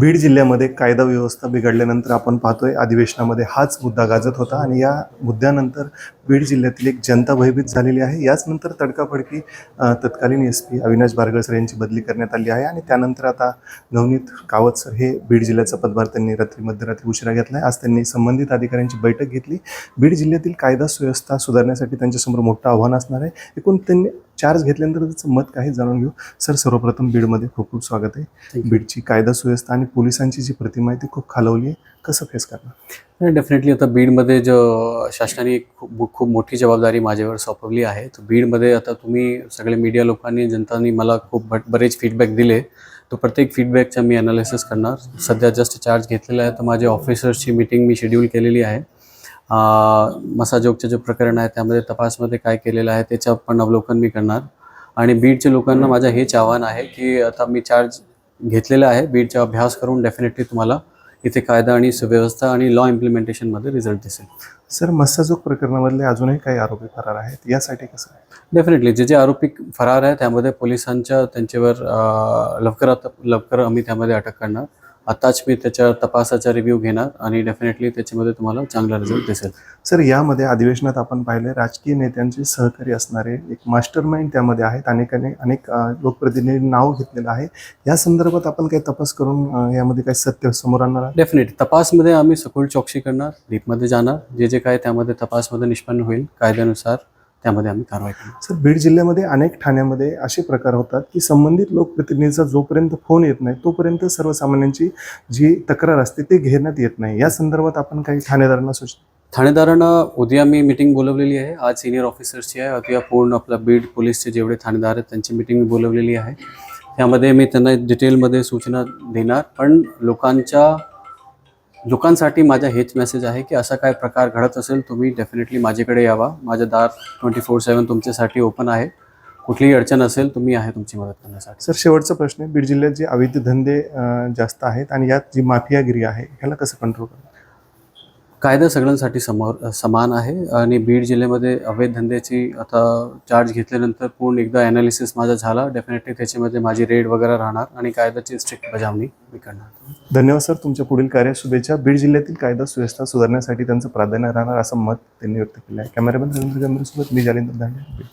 बीड जिल्ह्यामध्ये कायदा व्यवस्था बिघडल्यानंतर आपण पाहतोय अधिवेशनामध्ये हाच मुद्दा गाजत होता आणि या मुद्द्यानंतर बीड जिल्ह्यातील एक जनता भयभीत झालेली आहे. याच नंतर तडकाफडकी तत्कालीन एस पी अविनाश बारगळसर यांची बदली करण्यात आली आहे आणि त्यानंतर आता नवनीत कावत सर हे बीड जिल्ह्याचा पदभार त्यांनी रात्री मध्यरात्री उशिरा घेतला आहे आज त्यांनी संबंधित अधिकाऱ्यांची बैठक घेतली. बीड जिल्ह्यातील कायदा सुव्यवस्था सुधारण्यासाठी त्यांच्यासमोर मोठं आव्हान असणार आहे. एकूण त्यांनी चार्ज घेतल्यानंतर त्याचं मत काही जाणून घेऊ. सर सर्वप्रथम बीडमध्ये खूप खूप स्वागत आहे. बीडची कायदा सुव्यवस्था आणि पोलिसांची जी प्रतिमा आहे ती खूप खालवली आहे. कसं फेस करणार? नाही डेफिनेटली आता बीडमध्ये जो शासनाने खूप खूप मोठी जबाबदारी माझ्यावर सोपवली आहे तर बीडमध्ये आता तुम्ही सगळे मीडिया लोकांनी जनतांनी मला खूप बरेच फीडबॅक दिले. तो प्रत्येक फीडबॅकचा मी अनालिसिस करणार. सध्या जस्ट चार्ज घेतलेला आहे तर माझ्या ऑफिसर्सची मीटिंग मी शेड्यूल केलेली आहे. मसाजोगचं जे प्रकरण आहे त्यामध्ये तपासमध्ये काय केलेलं आहे त्याचं पण अवलोकन मी करणार. आणि बीडच्या लोकांना माझं हेच आव्हान आहे की आता मी चार्ज घेतलेला आहे. बीडचा अभ्यास करून डेफिनेटली तुम्हाला इथे कायदा आणि सुव्यवस्था आणि लॉ इम्प्लिमेंटेशनमध्ये रिझल्ट दिसेल. सर मस्साजोग प्रकरणामधले अजूनही काही आरोपी फरार आहेत यासाठी कसं आहे? डेफिनेटली जे जे आरोपी फरार आहे त्यामध्ये पोलिसांच्या त्यांच्यावर लवकरात लवकर आम्ही त्यामध्ये अटक करणार. आताच मी त्याच्या तपासाचा रिव्ह्यू घेणार आणि डेफिनेटली त्याच्यामध्ये तुम्हाला चांगला रिझल्ट दिसेल. सर यामध्ये अधिवेशनात आपण पाहिले राजकीय नेत्यांचे सहकारी असणारे एक मास्टर माइंड त्यामध्ये आहेत. अनेकाने अनेक लोकप्रतिनिधी नाव घेतलेलं आहे. या संदर्भात आपण काही तपास करून यामध्ये काही सत्य समोर आणणार आहे डेफिनेटली तपासमध्ये आम्ही सखोल चौकशी करणार डीपमध्ये जाणार. जे जे काय त्यामध्ये तपासमध्ये निष्पन्न होईल कायद्यानुसार त्यामध्ये आम्ही कारवाई करणार. सर बीड जिल्ह्यामध्ये अनेक ठाण्यामध्ये असे प्रकार होतात की संबंधित लोकप्रतिनिधीचा जोपर्यंत फोन येत नाही तोपर्यंत सर्वसामान्यांची जी तक्रार असते ते घेण्यात येत नाही. या संदर्भात आपण काही ठाणेदारांना सूचना ठाणेदारांना उद्या मी मीटिंग बोलवलेली आहे. आज सिनियर ऑफिसर्सची आहे. उद्या पूर्ण आपला बीड पोलीसचे जेवढे ठाणेदार आहेत त्यांची मीटिंग मी बोलवलेली आहे. त्यामध्ये मी त्यांना डिटेलमध्ये सूचना देणार. पण लोकांच्या लोकांसाठी माझा हेच मेसेज आहे की असा काय प्रकार घडत असेल तुम्ही डेफिनेटली माझ्याकडे यावा. माझं दार ट्वेंटी फोर सेवन तुमच्यासाठी ओपन आहे. कुठलीही अडचण असेल तुम्ही आहे तुमची मदत करण्यासाठी. सर शेवटचा प्रश्न आहे. बीड जिल्ह्यात जे अवैध धंदे जास्त आहेत आणि यात जी माफियागिरी आहे ह्याला कसं कंट्रोल करणार? कायदा सगळ्यांसाठी समोर समान आहे. आणि बीड जिल्ह्यामध्ये अवैध धंद्याची आता चार्ज घेतल्यानंतर पूर्ण एकदा ॲनालिसिस माझा झाला. डेफिनेटली त्याच्यामध्ये माझी रेड वगैरे राहणार आणि कायद्याची स्ट्रिक्ट बजावणी मी करणार. धन्यवाद सर. तुमच्या पुढील कार्य शुभेच्छा बीड जिल्ह्यातील कायदा सुव्यवस्था सुधारण्यासाठी त्यांचं प्राधान्य राहणार असं मत त्यांनी व्यक्त केलं आहे. कॅमेरामॅन रवींद्र गंभीरसोबत मी जालिंदर दांडे